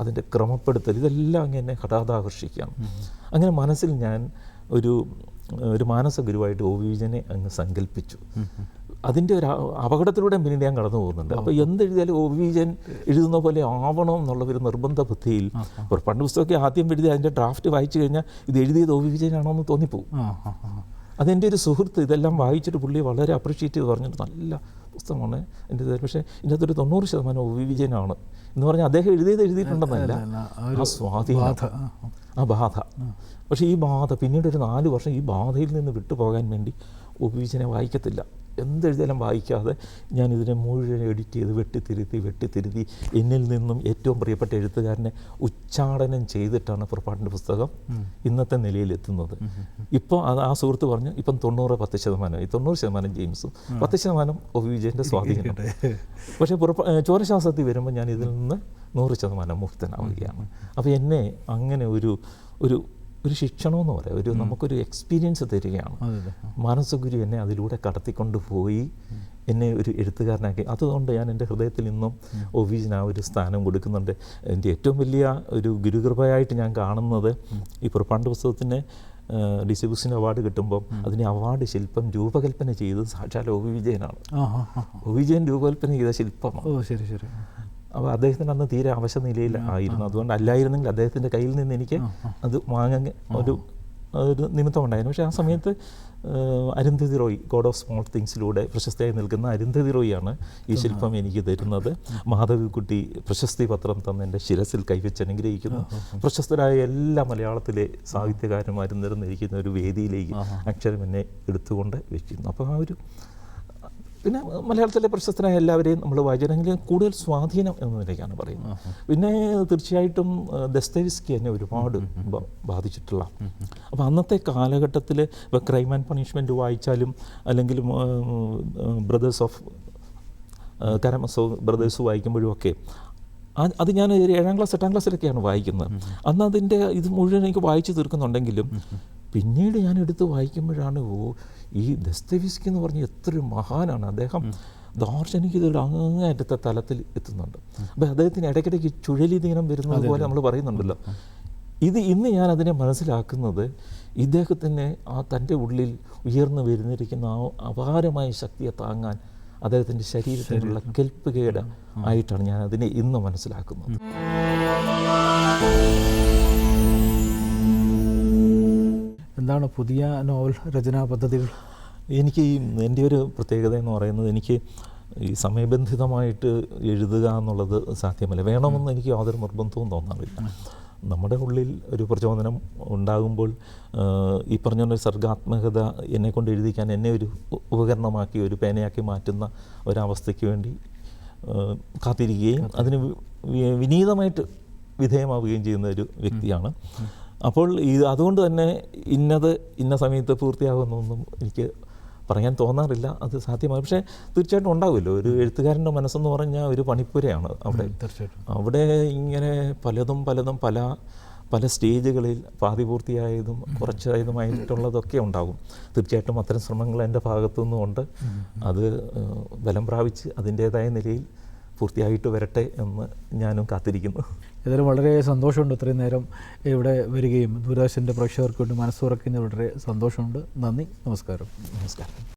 അതിന്റെ ക്രമപ്പെടുത്തൽ ഇതെല്ലാം അങ്ങ് എന്നെ ഹഠാതാകർഷിക്കുകയാണ്. അങ്ങനെ മനസ്സിൽ ഞാൻ ഒരു ഒരു മാനസ ഗുരുവായിട്ട് ഒ വിജനെ അങ്ങ് സങ്കല്പിച്ചു അതിന്റെ ഒരു അപകടത്തിലൂടെ പിന്നീട് ഞാൻ കടന്നു പോകുന്നുണ്ട്. അപ്പോൾ എന്തെഴുതിയാലും ഒ വി വിജയൻ എഴുതുന്ന പോലെ ആവണം എന്നുള്ള ഒരു നിർബന്ധ ബുദ്ധിയിൽ ഒരു പണ്ട് പുസ്തകമൊക്കെ ആദ്യം എഴുതി അതിന്റെ ഡ്രാഫ്റ്റ് വായിച്ചു കഴിഞ്ഞാൽ ഇത് എഴുതിയത് ഒ വി വിജയനാണോ എന്ന് തോന്നിപ്പോവും. അതെന്റെ ഒരു സുഹൃത്ത് ഇതെല്ലാം വായിച്ചിട്ട് പുള്ളി വളരെ അപ്രീഷിയേറ്റ് ചെയ്ത് പറഞ്ഞിട്ട് നല്ല പുസ്തകമാണ് എന്റെ ഇത്. പക്ഷേ ഇതിന്റെ അകത്തൊരു തൊണ്ണൂറ് ശതമാനം ഒ വി വിജയനാണ് എന്ന് പറഞ്ഞാൽ അദ്ദേഹം എഴുതിയത് എഴുതിയിട്ടുണ്ടെന്നല്ല. ആ സ്വാധീന. ആ. ബാധ. പക്ഷേ ഈ ബാധ പിന്നീട് ഒരു നാല് വർഷം ഈ ബാധയിൽ നിന്ന് വിട്ടുപോകാൻ വേണ്ടി ഒ വി വിജയനെ വായിക്കത്തില്ല. എന്തെഴുതിയാലും വായിക്കാതെ ഞാൻ ഇതിനെ മുഴുവൻ എഡിറ്റ് ചെയ്ത് വെട്ടിത്തിരുത്തി വെട്ടിത്തിരുത്തി എന്നിൽ നിന്നും ഏറ്റവും പ്രിയപ്പെട്ട എഴുത്തുകാരനെ ഉച്ചാടനം ചെയ്തിട്ടാണ് പുറപ്പാടിന്റെ പുസ്തകം ഇന്നത്തെ നിലയിലെത്തുന്നത്. ഇപ്പോൾ അത് ആ സുഹൃത്ത് പറഞ്ഞു ഇപ്പം തൊണ്ണൂറ് പത്ത് ശതമാനം ഈ തൊണ്ണൂറ് ശതമാനം ജെയിംസും പത്ത് ശതമാനം ഒ വിജയന്റെ സ്വാധീനം പക്ഷേ പുറപ്പ ചോരശാസ്ത്രത്തിൽ വരുമ്പോൾ ഞാൻ ഇതിൽ നിന്ന് നൂറ് ശതമാനം മുക്തനാവുകയാണ്. അപ്പോൾ എന്നെ അങ്ങനെ ഒരു ഒരു ഒരു ശിക്ഷണമെന്ന് പറയാം. ഒരു നമുക്കൊരു എക്സ്പീരിയൻസ് തരികയാണ്. മാനസഗുരു എന്നെ അതിലൂടെ കടത്തിക്കൊണ്ട് പോയി. എന്നെ ഒരു എഴുത്തുകാരനാക്കി. അതുകൊണ്ട് ഞാൻ എന്റെ ഹൃദയത്തിൽ നിന്നും ഒവീജിന് ആ ഒരു സ്ഥാനം കൊടുക്കുന്നുണ്ട്. എന്റെ ഏറ്റവും വലിയ ഒരു ഗുരുകൃപയായിട്ട് ഞാൻ കാണുന്നത് ഈ പുറപ്പാണ്ട് പുസ്തകത്തിന് ഡി സി അവാർഡ് കിട്ടുമ്പോൾ അതിന് അവാർഡ് ശില്പം രൂപകൽപ്പന ചെയ്തത് സാക്ഷാൽ ഒ വി വിജയനാണ്. ഒ വിജയൻ രൂപകൽപ്പന ചെയ്ത ശില്പമാണ്. ഓ ശരി ശരി. അപ്പോൾ അദ്ദേഹത്തിന് അന്ന് തീരെ അവശ നിലയിൽ ആയിരുന്നു. അതുകൊണ്ട് അല്ലായിരുന്നെങ്കിൽ അദ്ദേഹത്തിന്റെ കയ്യിൽ നിന്ന് എനിക്ക് അത് വാങ്ങാൻ ഒരു ഒരു നിമിത്തം ഉണ്ടായിരുന്നു. പക്ഷേ ആ സമയത്ത് Arundhati Roy God of small തിങ്സിലൂടെ പ്രശസ്തിയായി നിൽക്കുന്ന അരുന്ധതി റോയിയാണ് ഈ ശില്പം എനിക്ക് തരുന്നത്. മാധവിക്കുട്ടി പ്രശസ്തി പത്രം തന്ന് എന്റെ ശിരസിൽ കൈവച്ച് അനുഗ്രഹിക്കുന്നു. പ്രശസ്തരായ എല്ലാ മലയാളത്തിലെ സാഹിത്യകാരന്മാരും നിരന്നിരിക്കുന്ന ഒരു വേദിയിലേക്ക് അക്ഷരം എന്നെ എടുത്തുകൊണ്ട് വെക്കുന്നു. അപ്പോൾ ആ ഒരു പിന്നെ മലയാളത്തിലെ പ്രശസ്തനായ എല്ലാവരെയും നമ്മൾ വായിച്ചിട്ടുണ്ടെങ്കിൽ കൂടുതൽ സ്വാധീനം എന്ന നിലയ്ക്കാണ് പറയുന്നത്. പിന്നെ തീർച്ചയായിട്ടും ദസ്തവിസ്കി എന്നെ ഒരുപാട് ബാധിച്ചിട്ടുള്ള അപ്പോൾ അന്നത്തെ കാലഘട്ടത്തിൽ ഇപ്പോൾ ക്രൈം ആൻഡ് പണിഷ്മെന്റ് വായിച്ചാലും അല്ലെങ്കിൽ ബ്രദേഴ്സ് ഓഫ് കരമസോ ബ്രദേഴ്സ് വായിക്കുമ്പോഴും ഒക്കെ അത് ഞാൻ ഏഴാം ക്ലാസ് എട്ടാം ക്ലാസ്സിലൊക്കെയാണ് വായിക്കുന്നത്. അന്ന് അതിന്റെ ഇത് മുഴുവൻ എനിക്ക് വായിച്ചു തീർക്കുന്നുണ്ടെങ്കിലും പിന്നീട് ഞാൻ എടുത്ത് വായിക്കുമ്പോഴാണ് ഓ ഈ ദസ്തവിസ്കി എന്ന് പറഞ്ഞ എത്ര മഹാനാണ് അദ്ദേഹം. ദാർശനികതയുടെ അങ്ങേയറ്റത്തെ തലത്തിൽ എത്തുന്നുണ്ട്. അപ്പോൾ അദ്ദേഹത്തിന് ഇടയ്ക്കിടയ്ക്ക് ചുഴലി ദിനം വരുന്നത് പോലെ നമ്മൾ പറയുന്നുണ്ടല്ലോ. ഇത് ഇന്ന് ഞാൻ അതിനെ മനസ്സിലാക്കുന്നത് ഇദ്ദേഹത്തിന് ആ തന്റെ ഉള്ളിൽ ഉയർന്നു വരുന്നിരിക്കുന്ന ആ അപാരമായ ശക്തിയെ താങ്ങാൻ അദ്ദേഹത്തിന്റെ ശരീരത്തിനുള്ള കെൽപ്പുകേട് ആയിട്ടാണ് ഞാൻ അതിനെ ഇന്ന് മനസ്സിലാക്കുന്നത്. എന്താണ് പുതിയ നോവൽ രചനാ പദ്ധതികൾ? എനിക്ക് ഈ എന്റെ ഒരു പ്രത്യേകത എന്ന് പറയുന്നത് എനിക്ക് ഈ സമയബന്ധിതമായിട്ട് എഴുതുക എന്നുള്ളത് സാധ്യമല്ല. വേണമെന്ന് എനിക്ക് യാതൊരു നിർബന്ധവും തോന്നാറില്ല. നമ്മുടെ ഉള്ളിൽ ഒരു പ്രചോദനം ഉണ്ടാകുമ്പോൾ ഈ പറഞ്ഞ ഒരു സർഗാത്മകത എന്നെ കൊണ്ട് എഴുതിക്കാൻ എന്നെ ഒരു ഉപകരണമാക്കി ഒരു പേനയാക്കി മാറ്റുന്ന ഒരവസ്ഥയ്ക്ക് വേണ്ടി കാത്തിരിക്കുകയും അതിന് വിനീതമായിട്ട് വിധേയമാവുകയും ചെയ്യുന്ന ഒരു വ്യക്തിയാണ്. അപ്പോൾ ഇത് അതുകൊണ്ട് തന്നെ ഇന്നത് ഇന്ന സമയത്ത് പൂർത്തിയാകുമെന്നൊന്നും എനിക്ക് പറയാൻ തോന്നാറില്ല. അത് സാധ്യമാണ്. പക്ഷേ തീർച്ചയായിട്ടും ഉണ്ടാവുമല്ലോ. ഒരു എഴുത്തുകാരന്റെ മനസ്സെന്ന് പറഞ്ഞാൽ ഒരു പണിപ്പുരയാണ് അവിടെ. തീർച്ചയായിട്ടും. അവിടെ ഇങ്ങനെ പലതും പലതും പല പല സ്റ്റേജുകളിൽ പാതി പൂർത്തിയായതും കുറച്ചായതുമായിട്ടുള്ളതൊക്കെ ഉണ്ടാകും. തീർച്ചയായിട്ടും അത്തരം ശ്രമങ്ങൾ എന്റെ ഭാഗത്തു നിന്നുമുണ്ട് അത് ബലം പ്രാപിച്ച് അതിന്റേതായ നിലയിൽ പൂർത്തിയായിട്ട് വരട്ടെ എന്ന് ഞാനും കാത്തിരിക്കുന്നു. ഏതായാലും വളരെ സന്തോഷമുണ്ട് ഇത്രയും നേരം ഇവിടെ വരികയും ദൂരദർശന്റെ പ്രേക്ഷകർക്ക് വേണ്ടി മനസ്സുറക്കുന്നത് വളരെ സന്തോഷമുണ്ട്. നന്ദി നമസ്കാരം. നമസ്കാരം.